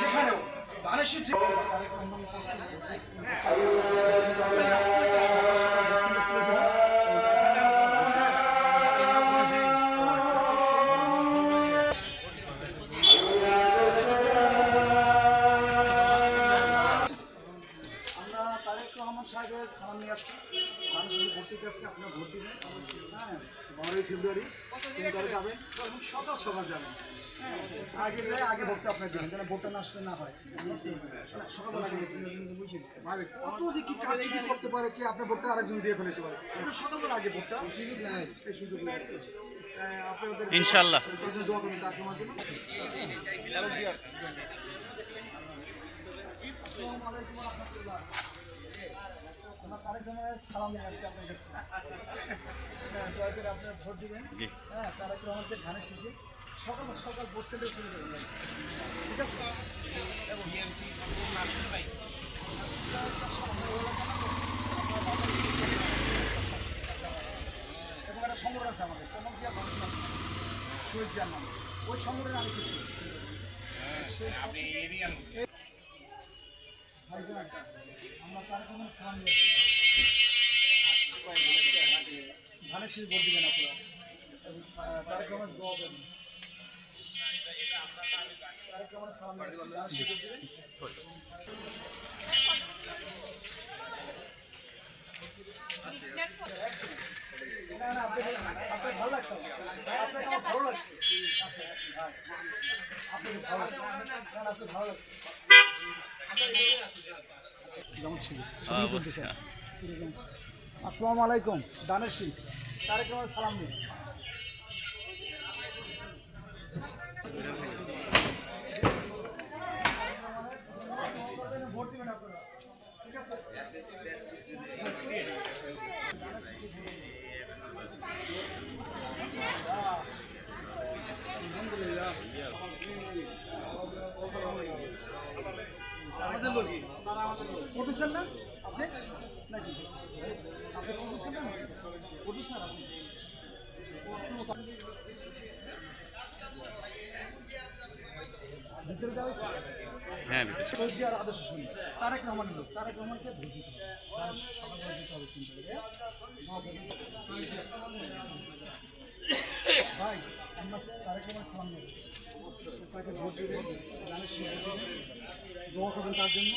যেখানেও মানুষের মানুষ উপস্থিত আসছে আপনার ভোট দিবেন। হ্যাঁ বারোই ফেব্রুয়ারি সেন্টারে যাবেন এবং সকাল সকাল যাবেন। হ্যাঁ আগে যায় আগে ভোটটা আপনার দেবেন যেন ভোটটা না আসলে না হয়। সকালবেলা আগে কত যে কি কাজ করতে পারে কি আপনার ভোটটা আরেকজন দিয়ে ফেলতে পারে। এটা সকালবেলা আগে ভোটটা। সুযোগ নেয় এই সুযোগ নেয় আপনাদের ইনশাল্লাহ। দোয়া করুন তার তোমার জন্য। আসসালামু আলাইকুম ওয়া রাহমাতুল্লাহ। আমরা তারেক রহমানের সালাম নিয়ে আসছি আপনার কাছে দয়া করে আপনারা ভোট দিবেন হ্যাঁ তারেক রহমানকে ধানের শেষে সকাল সকাল ভোট সেন্টারে ঠিক আছে এবং একটা সংগঠন আছে আমাদের কমন জিয়া মানুষ শহীদ নাম ওই সংগঠনে আমি কিছু ভাইজান, আমরা তারেক রহমানের সালাম নিয়ে আসছি। ধানের শীষ ভোট দিবেন আপনারা তারেক রহমান দোয়া করবেন তারেক রহমানের সালাম ধানের শীষ ভোট আপনার ভালো লাগছে আপনাকে ভালো লাগছে আপনাকে ভালো লাগছে আপনার ভালো লাগছে। আসসালামু আলাইকুম দানের শীষ তারেক রহমান সালাম দিন। ঠিক আছে প্রফেসর না? আপনি? নাকি আপনি প্রফেসর না? প্রফেসর আপনি? হ্যাঁ আর আদর্শ শুনি। তারেক রহমান লোক। তারেক রহমানকে ভোট দিতে হবে। ভাই আমরা তারেক রহমান সালাম তাকে ভোট দেবে? দোয়া করবেন তার জন্য?